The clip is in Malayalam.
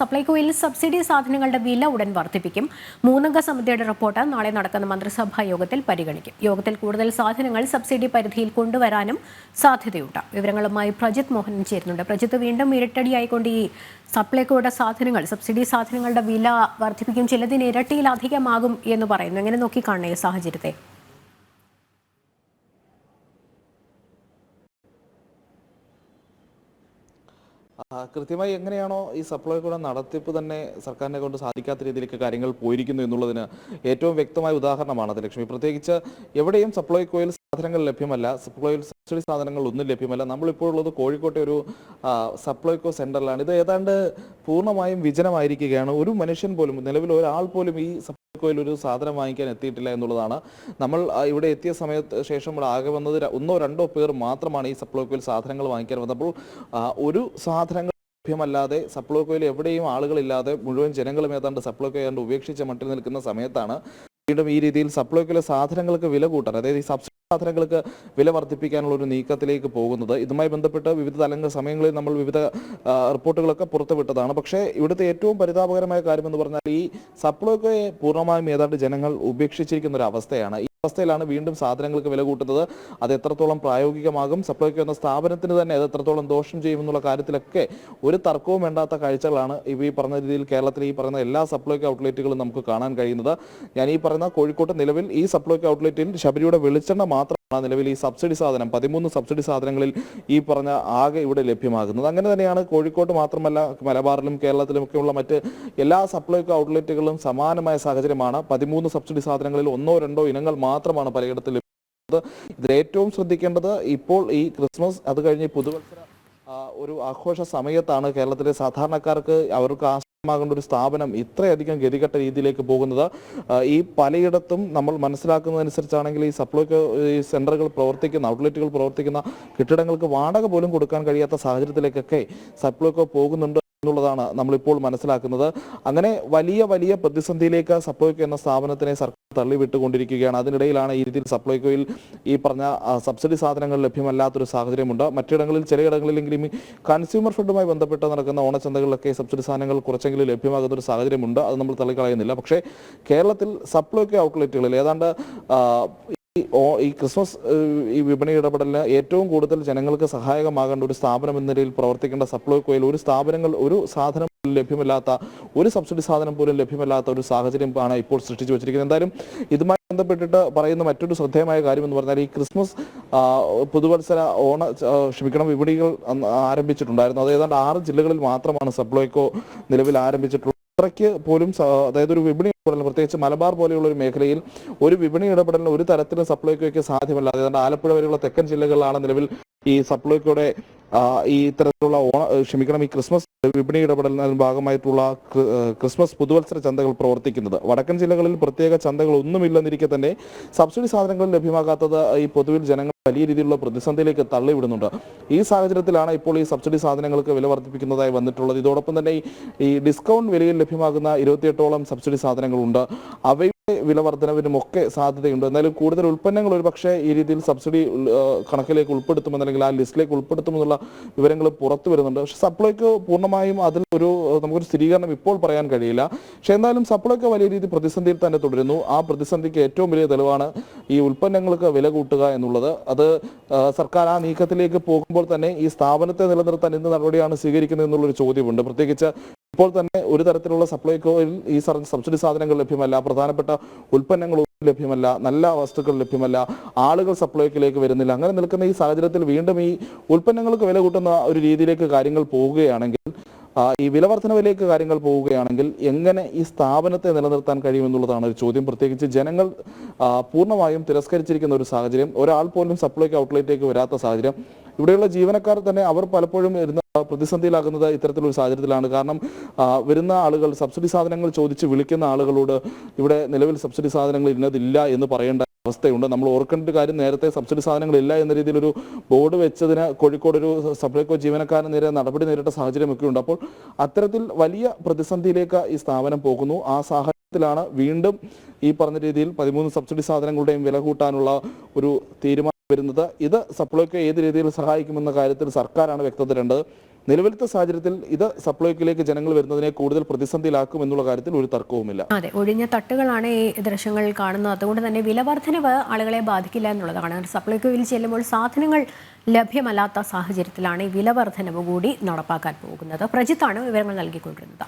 സപ്ലൈകോയിൽ സബ്സിഡി സാധനങ്ങളുടെ വില ഉടൻ വർദ്ധിപ്പിക്കും. മൂന്നംഗ സമിതിയുടെ റിപ്പോർട്ട് നാളെ നടക്കുന്ന മന്ത്രിസഭാ യോഗത്തിൽ പരിഗണിക്കും. യോഗത്തിൽ കൂടുതൽ സാധനങ്ങൾ സബ്സിഡി പരിധിയിൽ കൊണ്ടുവരാനും സാധ്യതയുണ്ട്. വിവരങ്ങളുമായി പ്രജിത് മോഹൻ ചേരുന്നുണ്ട്. പ്രജിത്ത് വീണ്ടും ഇരട്ടടിയായിക്കൊണ്ട് ഈ സപ്ലൈകോയുടെ സാധനങ്ങൾ സബ്സിഡി സാധനങ്ങളുടെ വില വർദ്ധിപ്പിക്കും ചിലതിന് ഇരട്ടിയിലധികമാകും എന്ന് പറയുന്നു. എങ്ങനെ നോക്കിക്കാണേ സാഹചര്യത്തെ? കൃത്യമായി എങ്ങനെയാണോ ഈ സപ്ലൈകോയുടെ നടത്തിപ്പ് തന്നെ സർക്കാരിനെ കൊണ്ട് സാധിക്കാത്ത രീതിയിലേക്ക് കാര്യങ്ങൾ പോയിരിക്കുന്നു എന്നുള്ളതിന് ഏറ്റവും വ്യക്തമായ ഉദാഹരണമാണ് അത് ലക്ഷ്മി. പ്രത്യേകിച്ച് എവിടെയും സപ്ലൈകോയിൽ സാധനങ്ങൾ ലഭ്യമല്ല സപ്ലൈയിൽ സബ്സിഡി സാധനങ്ങൾ ഒന്നും ലഭ്യമല്ല. നമ്മളിപ്പോൾ ഉള്ളത് കോഴിക്കോട്ടെ ഒരു സപ്ലൈകോ സെന്ററിലാണ്. ഇത് ഏതാണ്ട് പൂർണമായും വിജനമായിരിക്കുകയാണ്. ഒരു മനുഷ്യൻ പോലും നിലവിൽ ഒരാൾ പോലും ഈ സപ്ലൈകോയിൽ ഒരു സാധനം വാങ്ങിക്കാൻ എത്തിയിട്ടില്ല എന്നുള്ളതാണ്. നമ്മൾ ഇവിടെ എത്തിയ സമയത്ത് ശേഷം ഇവിടെ ആകെ വന്നത് ഒന്നോ രണ്ടോ പേർ മാത്രമാണ് ഈ സപ്ലൈകോയിൽ സാധനങ്ങൾ വാങ്ങിക്കാൻ വന്നപ്പോൾ ഒരു സാധനങ്ങൾ ലഭ്യമല്ലാതെ സപ്ലൈകോയിൽ എവിടെയും ആളുകളില്ലാതെ മുഴുവൻ ജനങ്ങളും ഏതാണ്ട് സപ്ലൈകോ ഏതാണ്ട് ഉപേക്ഷിച്ച മട്ടിൽ നിൽക്കുന്ന സമയത്താണ് വീണ്ടും ഈ രീതിയിൽ സപ്ലൈക്കുള്ള സാധനങ്ങൾക്ക് വില കൂട്ടാൻ അതായത് ഈ സബ്സിഡി സാധനങ്ങൾക്ക് വില വർദ്ധിപ്പിക്കാനുള്ള ഒരു നീക്കത്തിലേക്ക് പോകുന്നത്. ഇതുമായി ബന്ധപ്പെട്ട് വിവിധ തലങ്ങൾ സമയങ്ങളിൽ നമ്മൾ വിവിധ റിപ്പോർട്ടുകളൊക്കെ പുറത്തുവിട്ടതാണ്. പക്ഷേ ഇവിടുത്തെ ഏറ്റവും പരിതാപകരമായ കാര്യം എന്ന് പറഞ്ഞാൽ ഈ സപ്ലൈക്കോയെ പൂർണമായും ഏതാണ്ട് ജനങ്ങൾ ഉപേക്ഷിച്ചിരിക്കുന്ന ഒരു അവസ്ഥയാണ്. അവസ്ഥയിലാണ് വീണ്ടും സാധനങ്ങൾക്ക് വില കൂട്ടുന്നത്. അത് എത്രത്തോളം പ്രായോഗികമാകും? സപ്ലൈക്ക് എന്ന സ്ഥാപനത്തിന് തന്നെ അത് എത്രത്തോളം ദോഷം ചെയ്യുമെന്നുള്ള കാര്യത്തിലൊക്കെ ഒരു തർക്കവും വേണ്ടാത്ത കാഴ്ചകളാണ് ഈ പറഞ്ഞ രീതിയിൽ കേരളത്തിൽ ഈ പറയുന്ന എല്ലാ സപ്ലൈക്ക് ഔട്ട്ലെറ്റുകളും നമുക്ക് കാണാൻ കഴിയുന്നത്. ഞാൻ ഈ പറയുന്ന കോഴിക്കോട്ട് നിലവിൽ ഈ സപ്ലൈക്ക് ഔട്ട്ലെറ്റിൽ ശബരിയുടെ വെളിച്ചെണ്ണ മാത്രമാണ് നിലവിൽ ഈ സബ്സിഡി സാധനം പതിമൂന്ന് സബ്സിഡി സാധനങ്ങളിൽ ഈ പറഞ്ഞ ആകെ ഇവിടെ ലഭ്യമാകുന്നത്. അങ്ങനെ തന്നെയാണ് കോഴിക്കോട് മാത്രമല്ല മലബാറിലും കേരളത്തിലും ഒക്കെയുള്ള മറ്റ് എല്ലാ സപ്ലൈകോ ഔട്ട്ലെറ്റുകളിലും സമാനമായ സാഹചര്യമാണ്. പതിമൂന്ന് സബ്സിഡി സാധനങ്ങളിൽ ഒന്നോ രണ്ടോ ഇനങ്ങൾ മാത്രമാണ് പലയിടത്തും ലഭ്യമാകുന്നത്. ഇതിൽ ഏറ്റവും ശ്രദ്ധിക്കേണ്ടത് ഇപ്പോൾ ഈ ക്രിസ്മസ് അത് കഴിഞ്ഞ് പുതുവത്സര ഒരു ആഘോഷ സമയത്താണ് കേരളത്തിലെ സാധാരണക്കാർക്ക് അവർക്ക് ആശ്രയമാകേണ്ട ഒരു സ്ഥാപനം ഇത്രയധികം ഗതികെട്ട രീതിയിലേക്ക് പോകുന്നത് ഈ പലയിടത്തും നമ്മൾ മനസ്സിലാക്കുന്നതനുസരിച്ചാണെങ്കിൽ ഈ സപ്ലൈക്ക് ഈ സെന്ററുകൾ പ്രവർത്തിക്കുന്ന ഔട്ട്ലെറ്റുകൾ പ്രവർത്തിക്കുന്ന കെട്ടിടങ്ങൾക്ക് വാടക പോലും കൊടുക്കാൻ കഴിയാത്ത സാഹചര്യത്തിലേക്കൊക്കെ സപ്ലൈക്കോ പോകുന്നുണ്ട്. എന്നുള്ളതാണ് നമ്മളിപ്പോൾ മനസ്സിലാക്കുന്നത്. അങ്ങനെ വലിയ വലിയ പ്രതിസന്ധിയിലേക്ക് സപ്ലൈകോ എന്ന സ്ഥാപനത്തിനെ സർക്കാർ തള്ളിവിട്ടുകൊണ്ടിരിക്കുകയാണ്. അതിനിടയിലാണ് ഈ രീതിയിൽ സപ്ലൈകോയിൽ ഈ പറഞ്ഞ സബ്സിഡി സാധനങ്ങൾ ലഭ്യമല്ലാത്തൊരു സാഹചര്യമുണ്ട്. മറ്റിടങ്ങളിൽ ചിലയിടങ്ങളിലെങ്കിലും ഈ കൺസ്യൂമർ ഫെഡുമായി ബന്ധപ്പെട്ട് നടക്കുന്ന ഓണച്ചന്തകളിലൊക്കെ സബ്സിഡി സാധനങ്ങൾ കുറച്ചെങ്കിലും ലഭ്യമാകുന്ന ഒരു സാഹചര്യമുണ്ട്. അത് നമ്മൾ തള്ളിക്കളയുന്നില്ല. പക്ഷേ കേരളത്തിൽ സപ്ലൈകോ ഔട്ട്ലെറ്റുകളിൽ ഏതാണ്ട് ഓ- ഈ ക്രിസ്മസ് ഈ വിപണി ഇടപെടലിന് ഏറ്റവും കൂടുതൽ ജനങ്ങൾക്ക് സഹായകമാകേണ്ട ഒരു സ്ഥാപനം എന്ന നിലയിൽ പ്രവർത്തിക്കേണ്ട സപ്ലൈകോയിൽ ഒരു സ്ഥാപനങ്ങൾ ഒരു സാധനം ലഭ്യമല്ലാത്ത ഒരു സബ്സിഡി സാധനം പോലും ലഭ്യമല്ലാത്ത ഒരു സാഹചര്യം ആണ് ഇപ്പോൾ സൃഷ്ടിച്ചു വെച്ചിരിക്കുന്നത്. എന്തായാലും ഇതുമായി ബന്ധപ്പെട്ടിട്ട് പറയുന്ന മറ്റൊരു ശ്രദ്ധേയമായ കാര്യം എന്ന് പറഞ്ഞാൽ ഈ ക്രിസ്മസ് പുതുവത്സര ഓണ ക്ഷമിക്കണം വിപണികൾ ആരംഭിച്ചിട്ടുണ്ടായിരുന്നു. അത് ഏതാണ്ട് ആറ് ജില്ലകളിൽ മാത്രമാണ് സപ്ലൈകോ നിലവിൽ ആരംഭിച്ചിട്ടുള്ളത്. അത്രയ്ക്ക് പോലും അതായത് ഒരു വിപണി ഇടപെടൽ പ്രത്യേകിച്ച് മലബാർ പോലെയുള്ള ഒരു മേഖലയിൽ ഒരു വിപണി ഇടപെടലിന് ഒരു തരത്തിലും സപ്ലൈകോയ്ക്ക് സാധ്യമല്ല. അതായത് ആലപ്പുഴ വരെയുള്ള തെക്കൻ ജില്ലകളിലാണ് നിലവിൽ ഈ സപ്ലൈകോയുടെ ആ, ഈ ഇത്തരത്തിലുള്ള ഓണ ക്ഷമിക്കണം ഈ ക്രിസ്മസ് വിപണി ഇടപെടലിന് ഭാഗമായിട്ടുള്ള ക്രിസ്മസ് പുതുവത്സര ചന്തകൾ പ്രവർത്തിക്കുന്നത്. വടക്കൻ ജില്ലകളിൽ പ്രത്യേക ചന്തകൾ ഒന്നുമില്ലെന്നിരിക്കെ തന്നെ സബ്സിഡി സാധനങ്ങൾ ലഭ്യമാകാത്തത് ഈ പൊതുവിൽ ജനങ്ങൾ വലിയ രീതിയിലുള്ള പ്രതിസന്ധിയിലേക്ക് തള്ളിവിടുന്നുണ്ട്. ഈ സാഹചര്യത്തിലാണ് ഇപ്പോൾ ഈ സബ്സിഡി സാധനങ്ങൾക്ക് വില വർദ്ധിപ്പിക്കുന്നതായി വന്നിട്ടുള്ളത്. ഇതോടൊപ്പം തന്നെ ഈ- ഡിസ്കൗണ്ട് വിലയിൽ ലഭ്യമാകുന്ന ഇരുപത്തിയെട്ടോളം സബ്സിഡി സാധനങ്ങളുണ്ട്. അവയുടെ വില വർധനവിനും ഒക്കെ സാധ്യതയുണ്ട്. എന്നാലും കൂടുതൽ ഉൽപ്പന്നങ്ങൾ ഒരുപക്ഷെ ഈ രീതിയിൽ സബ്സിഡി കണക്കിലേക്ക് ഉൾപ്പെടുത്തുമെന്നല്ലെങ്കിൽ ആ ലിസ്റ്റിലേക്ക് ഉൾപ്പെടുത്തുമെന്നുള്ള വിവരങ്ങൾ പുറത്തു വരുന്നുണ്ട് സപ്ലൈക്ക് സപ്ലൈകോ പൂർണമായും അതിൽ ഒരു നമുക്കൊരു സ്ഥിരീകരണം ഇപ്പോൾ പറയാൻ കഴിയില്ല. പക്ഷെ എന്തായാലും സപ്ലൈക്ക് വലിയ രീതി പ്രതിസന്ധിയിൽ തന്നെ തുടരുന്നു. ആ പ്രതിസന്ധിക്ക് ഏറ്റവും വലിയ തെളിവാണ് ഈ ഉൽപ്പന്നങ്ങൾക്ക് വില കൂട്ടുക എന്നുള്ളത്. അത് സർക്കാർ ആ നീക്കത്തിലേക്ക് പോകുമ്പോൾ തന്നെ ഈ സ്ഥാപനത്തെ നിലനിർത്താൻ എന്ത് നടപടിയാണ് സ്വീകരിക്കുന്നത് എന്നുള്ളൊരു ചോദ്യമുണ്ട്. പ്രത്യേകിച്ച് ഇപ്പോൾ തന്നെ ഒരു തരത്തിലുള്ള സപ്ലൈകോയിൽ ഈ സബ്സിഡി സാധനങ്ങൾ ലഭ്യമല്ല പ്രധാനപ്പെട്ട ഉൽപ്പന്നങ്ങൾ ലഭ്യമല്ല നല്ല വസ്തുക്കൾ ലഭ്യമല്ല ആളുകൾ സപ്ലൈക്കിലേക്ക് വരുന്നില്ല. അങ്ങനെ നിൽക്കുന്ന ഈ സാഹചര്യത്തിൽ വീണ്ടും ഈ ഉൽപ്പന്നങ്ങൾക്ക് വില കൂട്ടുന്ന ഒരു രീതിയിലേക്ക് കാര്യങ്ങൾ പോവുകയാണെങ്കിൽ ഈ വിലവർധനവിലേക്ക് കാര്യങ്ങൾ പോവുകയാണെങ്കിൽ എങ്ങനെ ഈ സ്ഥാപനത്തെ നിലനിർത്താൻ കഴിയുമെന്നുള്ളതാണ് ഒരു ചോദ്യം. പ്രത്യേകിച്ച് ജനങ്ങൾ പൂർണമായും തിരസ്കരിച്ചിരിക്കുന്ന ഒരു സാഹചര്യം ഒരാൾ പോലും സപ്ലൈക്ക് ഔട്ട്ലെറ്റിലേക്ക് വരാത്ത സാഹചര്യം. ഇവിടെയുള്ള ജീവനക്കാർ തന്നെ അവർ പലപ്പോഴും പ്രതിസന്ധിയിലാകുന്നത് ഇത്തരത്തിലൊരു സാഹചര്യത്തിലാണ്. കാരണം വരുന്ന ആളുകൾ സബ്സിഡി സാധനങ്ങൾ ചോദിച്ച് വിളിക്കുന്ന ആളുകളോട് ഇവിടെ നിലവിൽ സബ്സിഡി സാധനങ്ങൾ ഇന്നതില്ല എന്ന് പറയേണ്ട അവസ്ഥയുണ്ട്. നമ്മൾ ഓർക്കേണ്ട കാര്യം നേരത്തെ സബ്സിഡി സാധനങ്ങൾ ഇല്ല എന്ന രീതിയിൽ ഒരു ബോർഡ് വെച്ചതിന് കോഴിക്കോട് ഒരു സപ്ലൈകോ ജീവനക്കാരന് നേരെ നടപടി നേരിട്ട സാഹചര്യമൊക്കെ ഉണ്ട്. അപ്പോൾ അത്തരത്തിൽ വലിയ പ്രതിസന്ധിയിലേക്ക് ഈ സ്ഥാപനം പോകുന്നു. ആ സാഹചര്യത്തിലാണ് വീണ്ടും ഈ പറഞ്ഞ രീതിയിൽ പതിമൂന്ന് സബ്സിഡി സാധനങ്ങളുടെയും വില കൂട്ടാനുള്ള ഒരു തീരുമാനം വരുന്നത്. ഇത് സപ്ലൈക്ക് ഏത് രീതിയിൽ സഹായിക്കുമെന്ന കാര്യത്തിൽ സർക്കാരാണ് വ്യക്തത തരേണ്ടത് നിലവിലത്തെ സാഹചര്യത്തിൽ ഇത് സപ്ലൈക്കിലേക്ക് ജനങ്ങൾ വരുന്നതിനെ കൂടുതൽ പ്രതിസന്ധിയിലാക്കും എന്നുള്ള കാര്യത്തിൽ ഒരു തർക്കവുമില്ല. അതെ ഒഴിഞ്ഞ തട്ടുകളാണ് ഈ ദൃശ്യങ്ങൾ കാണുന്നത്. അതുകൊണ്ട് തന്നെ വില വർധനവ് ആളുകളെ ബാധിക്കില്ല എന്നുള്ളതാണ്. സപ്ലൈക്കോയിൽ ചെല്ലുമ്പോൾ സാധനങ്ങൾ ലഭ്യമല്ലാത്ത സാഹചര്യത്തിലാണ് ഈ വില വർധനവ് കൂടി നടപ്പാക്കാൻ പോകുന്നത്. പ്രജിത്താണ് വിവരങ്ങൾ നൽകിക്കൊണ്ടിരുന്നത്.